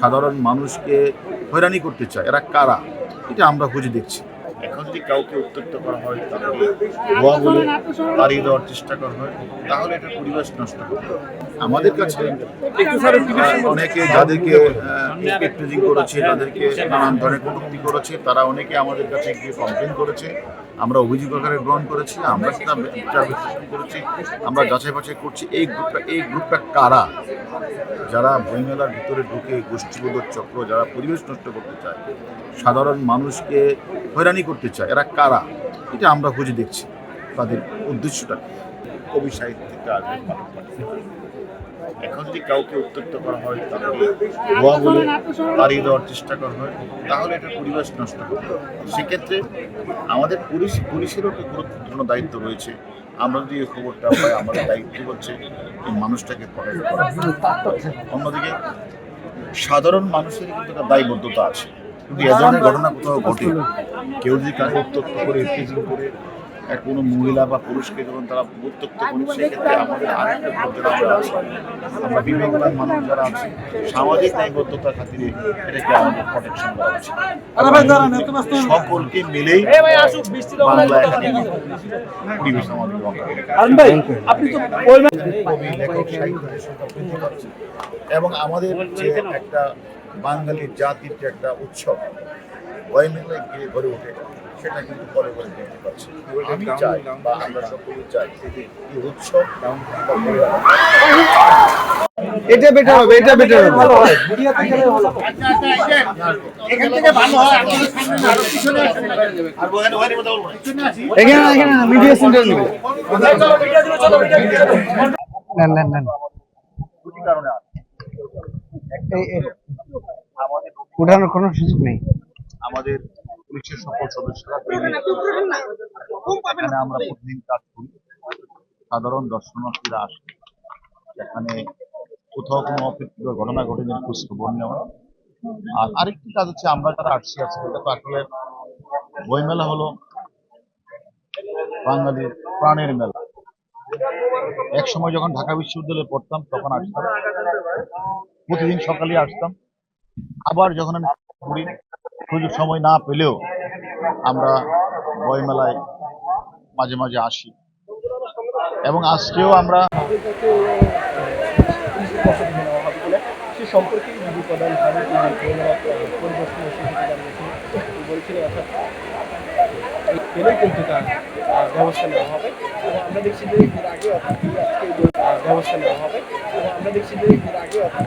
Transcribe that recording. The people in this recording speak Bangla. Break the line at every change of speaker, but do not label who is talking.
সাধারণ মানুষকে হয়রানি করতে চায়। এরা কারা? এটা আমরা খুঁজে দেখছি। এখন যদি কাউকে উত্তক্ত করা হয় তাকে ভুয়া বলে তাড়িয়ে দেওয়ার চেষ্টা করা হয়, তাহলে এটা পরিবেশ নষ্ট হবে। আমাদের কাছে অনেকে যাদেরকে প্রেজিং করেছে তাদেরকে নানান ধরনের কটূক্তি করেছে, তারা অনেকে আমাদের কাছে গিয়ে কমপ্লেন করেছে। আমরা অভিযোগ আকারে গ্রহণ করেছি, আমরা সেটা বিশ্লেষণ করেছি, আমরা যাচাই বাছাই করছি। এই গ্রুপটা এই গ্রুপটা কারা? যারা বইমেলার ভিতরে ঢুকে গোষ্ঠীবোধক চক্র, যারা পরিবেশ নষ্ট করতে চায়, সাধারণ মানুষকে হয়রানি করতে চায়, এরা কারা? এটা আমরা খুঁজে দেখছি, তাদের উদ্দেশ্যটা। কবি সাহিত্যিকরা আসবে এখন যদি কাউকে উত্তক্ত করা হয়, তাহলে ভুয়া বলে তাড়িয়ে দেওয়ার চেষ্টা করা হয়, তাহলে এটা পরিবেশ নষ্ট হবে। সেক্ষেত্রে আমাদের পুলিশ, পুলিশেরও একটা গুরুত্বপূর্ণ দায়িত্ব রয়েছে। আমরা যদি এই খবরটা পাই, আমাদের দায়িত্ব হচ্ছে এই মানুষটাকে প্রোটেক্ট করা। অন্যদিকে, সাধারণ মানুষের কিন্তু একটা দায়বদ্ধতা আছে। কিন্তু এ ধরনের ঘটনা কোথাও ঘটে? কেউ যদি কাউকে উত্তক্ত করে ইফটিজিং করে এক কোনো মহিলা বা পুরুষকে যখন তারা উত্তক্ত করে সেক্ষেত্রে আমাদের আরেকটা যারা আমরা আছি। আমরা বিবেকবান মানুষ যারা আছি সামাজিক দায়বদ্ধতার খাতিরে এটাকে আমাদের প্রোটেকশন করা উচিত। সকলকে মিলেই বাংলা একাডেমি পরিবেশ আমাদের কবি লেখক পাচ্ছে। এবং আমাদের যে একটা বাঙালি জাতির যে একটা উৎসব ওই মেলায় গিয়ে গড়ে ওঠে সেটা কিন্তু পরে পরে বৃদ্ধি পাচ্ছে আমি চাই বা আমরা সকলে চাই এই উৎসব
এটা বেটার হবে এটা বেটার হবে।
এখান থেকে ভালো হয় আপনাদের সামনে না আরও পিছনে আসেন। আর ওখানে ওখানে কথা বলব না। পিছনে আসি।
এখানে এখানে মিডিয়া সেন্টার নেবে। নেন নেন নেন।
কারণে
উঠানোর কোনো সুযোগ নেই।
আমাদের পুলিশের সকল সদস্যরা এখানে আমরা প্রতিদিন কাজ করি। সাধারণ দর্শনার্থীরা আসে। এখানে কোথাও কোনো অপ্রীতিকর ঘটনা ঘটেছে খোঁজ খবর নেওয়া। আর আরেকটি কাজ হচ্ছে, আমরা যারা আসছি, আছি এটা তো আসলে বইমেলা হলো বাঙালির প্রাণের মেলা। এক সময় যখন ঢাকা বিশ্ববিদ্যালয়ে পড়তাম, তখন আসতাম। প্রতিদিন সকালে আসতাম। আবার যখন আমি পড়ি সুযোগ সময় না পেলেও আমরা বইমেলায় মাঝে মাঝে আসি। এবং আজকেও আমরা
ব্যবস্থা নেওয়া হবে। আমরা দেখছি যে আগে অর্থাৎ ব্যবস্থা নেওয়া হবে। আমরা দেখছি যে আগে অর্থাৎ